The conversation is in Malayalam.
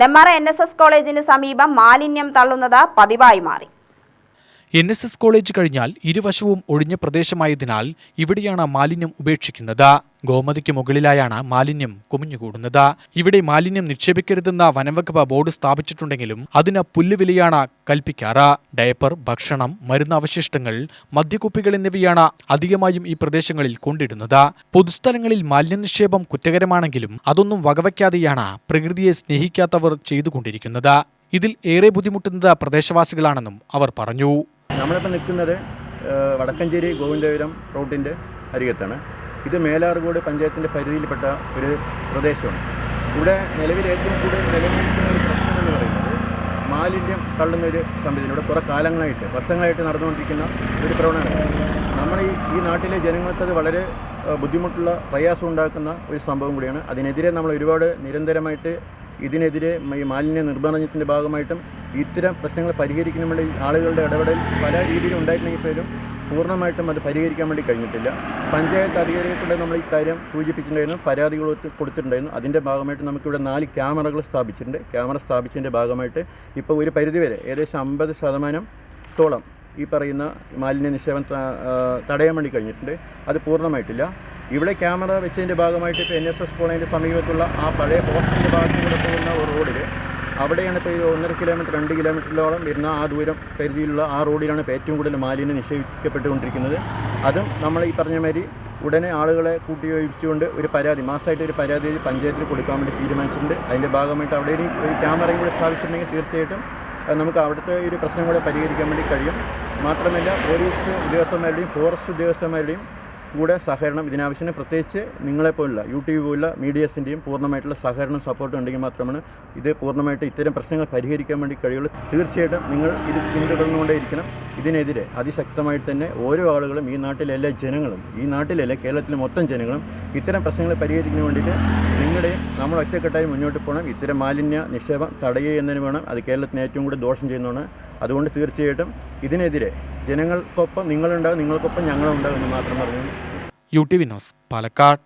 നെമ്മാറ എൻ കോളേജിന് സമീപം മാലിന്യം തള്ളുന്നത് പതിവായി മാറി. എൻ എസ് എസ് കോളേജ് കഴിഞ്ഞാൽ ഇരുവശവും ഒഴിഞ്ഞ പ്രദേശമായതിനാൽ ഇവിടെയാണ് മാലിന്യം ഉപേക്ഷിക്കുന്നത്. ഗോമതിക്ക് മുകളിലായാണ് മാലിന്യം കുമിഞ്ഞുകൂടുന്നത്. ഇവിടെ മാലിന്യം നിക്ഷേപിക്കരുതെന്ന വനംവകുപ്പ് ബോർഡ് സ്ഥാപിച്ചിട്ടുണ്ടെങ്കിലും അതിന് പുല്ലുവിലയാണ് കൽപ്പിക്കാറ്. ഡയപ്പർ ഭക്ഷണം മരുന്ന് അവശിഷ്ടങ്ങൾ മദ്യക്കുപ്പികൾ എന്നിവയാണ് അധികമായും ഈ പ്രദേശങ്ങളിൽ കൊണ്ടിടുന്നത്. പൊതുസ്ഥലങ്ങളിൽ മാലിന്യ നിക്ഷേപം കുറ്റകരമാണെങ്കിലും അതൊന്നും വകവയ്ക്കാതെയാണ് പ്രകൃതിയെ സ്നേഹിക്കാത്തവർ ചെയ്തുകൊണ്ടിരിക്കുന്നത്. ഇതിൽ ഏറെ ബുദ്ധിമുട്ടുന്നത് പ്രദേശവാസികളാണെന്നും അവർ പറഞ്ഞു. നമ്മളിപ്പോൾ നിൽക്കുന്നത് വടക്കഞ്ചേരി ഗോവിന്ദപുരം റൂട്ടിന്റെ അരികത്താണ്. ഇത് മേലാർകോട് പഞ്ചായത്തിന്റെ പരിധിയിൽപ്പെട്ട ഒരു പ്രദേശമാണ്. ഇവിടെ നിലവിൽ ഏറ്റവും കൂടുതൽ നിലനിൽക്കുന്ന ഒരു പ്രശ്നം എന്ന് പറയുന്നത് മാലിന്യം തള്ളുന്ന ഒരു സംവിധാനം. ഇവിടെ കുറേ കാലങ്ങളായിട്ട് വർഷങ്ങളായിട്ട് നടന്നുകൊണ്ടിരിക്കുന്ന ഒരു പ്രവണതയാണ്. നമ്മൾ ഈ ഈ നാട്ടിലെ ജനങ്ങൾക്കത് വളരെ ബുദ്ധിമുട്ടുള്ള പ്രയാസം ഉണ്ടാക്കുന്ന ഒരു സംഭവം കൂടിയാണ്. അതിനെതിരെ നമ്മൾ ഒരുപാട് നിരന്തരമായിട്ട് ഇതിനെതിരെ ഈ മാലിന്യ നിർമ്മാർജനത്തിന്റെ ഭാഗമായിട്ടും ഇത്തരം പ്രശ്നങ്ങൾ പരിഹരിക്കാൻ വേണ്ടി ആളുകളുടെ ഇടപെടൽ പല രീതിയിൽ ഉണ്ടായിട്ടുണ്ടെങ്കിൽ പോലും പൂർണമായിട്ടും അത് പരിഹരിക്കാൻ വേണ്ടി കഴിഞ്ഞിട്ടില്ല. പഞ്ചായത്ത് അധികാരികൾക്കൂടെ നമ്മൾ ഈ കാര്യം സൂചിപ്പിച്ചിട്ടുണ്ടായിരുന്നു പരാതികൾ കൊടുത്ത് കൊടുത്തിട്ടുണ്ടായിരുന്നു. അതിന്റെ ഭാഗമായിട്ട് നമുക്കിവിടെ നാല് ക്യാമറകൾ സ്ഥാപിച്ചിട്ടുണ്ട്. ക്യാമറ സ്ഥാപിച്ചതിന്റെ ഭാഗമായിട്ട് ഇപ്പോൾ ഒരു പരിധിവരെ ഏകദേശം അമ്പത് ശതമാനത്തോളം ഈ പറയുന്ന മാലിന്യ നിക്ഷേപം തടയാൻ വേണ്ടി കഴിഞ്ഞിട്ടുണ്ട്. അത് പൂർണമായിട്ടില്ല. ഇവിടെ ക്യാമറ വെച്ചതിന്റെ ഭാഗമായിട്ട് ഇപ്പോൾ എൻ എസ് എസ് കോളേജിന്റെ സമീപത്തുള്ള ആ പഴയ പോസ്റ്റിന്റെ ഭാഗത്തൂടെ പോകുന്ന ഒരു റോഡിൽ അവിടെയാണ് ഇപ്പോൾ ഈ ഒന്നര കിലോമീറ്റർ രണ്ട് കിലോമീറ്ററിലോളം വരുന്ന ആ ദൂരം പരിധിയിലുള്ള ആ റോഡിലാണ് ഇപ്പോൾ ഏറ്റവും കൂടുതൽ മാലിന്യം നിക്ഷേപിക്കപ്പെട്ടുകൊണ്ടിരിക്കുന്നത്. അതും നമ്മൾ ഈ പറഞ്ഞ മാതിരി ഉടനെ ആളുകളെ കൂട്ടിയോജിച്ചുകൊണ്ട് ഒരു പരാതി മാസമായിട്ട് ഒരു പരാതി പഞ്ചായത്തിൽ കൊടുക്കാൻ വേണ്ടി തീരുമാനിച്ചിട്ടുണ്ട്. അതിന്റെ ഭാഗമായിട്ട് അവിടെ ഒരു ക്യാമറയും കൂടെ സ്ഥാപിച്ചിട്ടുണ്ടെങ്കിൽ തീർച്ചയായിട്ടും നമുക്ക് അവിടുത്തെ ഒരു പ്രശ്നം കൂടെ പരിഹരിക്കാൻ വേണ്ടി കഴിയും. മാത്രമല്ല പോലീസ് ഉദ്യോഗസ്ഥന്മാരുടെയും ഫോറസ്റ്റ് ഉദ്യോഗസ്ഥന്മാരുടെയും കൂടെ സഹകരണം ഇതിനാവശ്യത്തിന് പ്രത്യേകിച്ച് നിങ്ങളെപ്പോലുള്ള യു ടി വി പോലുള്ള മീഡിയസിന്റെയും പൂർണമായിട്ടുള്ള സഹകരണം സപ്പോർട്ട് ഉണ്ടെങ്കിൽ മാത്രമാണ് ഇത് പൂർണമായിട്ട് ഇത്തരം പ്രശ്നങ്ങൾ പരിഹരിക്കാൻ വേണ്ടി കഴിയുള്ളൂ. തീർച്ചയായിട്ടും നിങ്ങൾ ഇത് പിന്തുടർന്നുകൊണ്ടേയിരിക്കണം. ഇതിനെതിരെ അതിശക്തമായിട്ട് തന്നെ ഓരോ ആളുകളും ഈ നാട്ടിലെ എല്ലാ ജനങ്ങളും ഈ നാട്ടിലല്ല കേരളത്തിലെ മൊത്തം ജനങ്ങളും ഇത്തരം പ്രശ്നങ്ങൾ പരിഹരിക്കുന്നതിന് വേണ്ടിയിട്ട് നിങ്ങളുടെയും നമ്മൾ ഒറ്റക്കെട്ടായി മുന്നോട്ട് പോകണം. ഇത്തരം മാലിന്യ നിക്ഷേപം തടയുക എന്നതിന് വേണം. അത് കേരളത്തിന് ഏറ്റവും കൂടുതൽ ദോഷം ചെയ്യുന്നതാണ്. അതുകൊണ്ട് തീർച്ചയായിട്ടും ഇതിനെതിരെ ജനങ്ങൾക്കൊപ്പം നിങ്ങളുണ്ടാകും നിങ്ങൾക്കൊപ്പം ഞങ്ങളുണ്ടാകും എന്ന് മാത്രം പറഞ്ഞു യു ടി വിനോസ് പാലക്കാട്.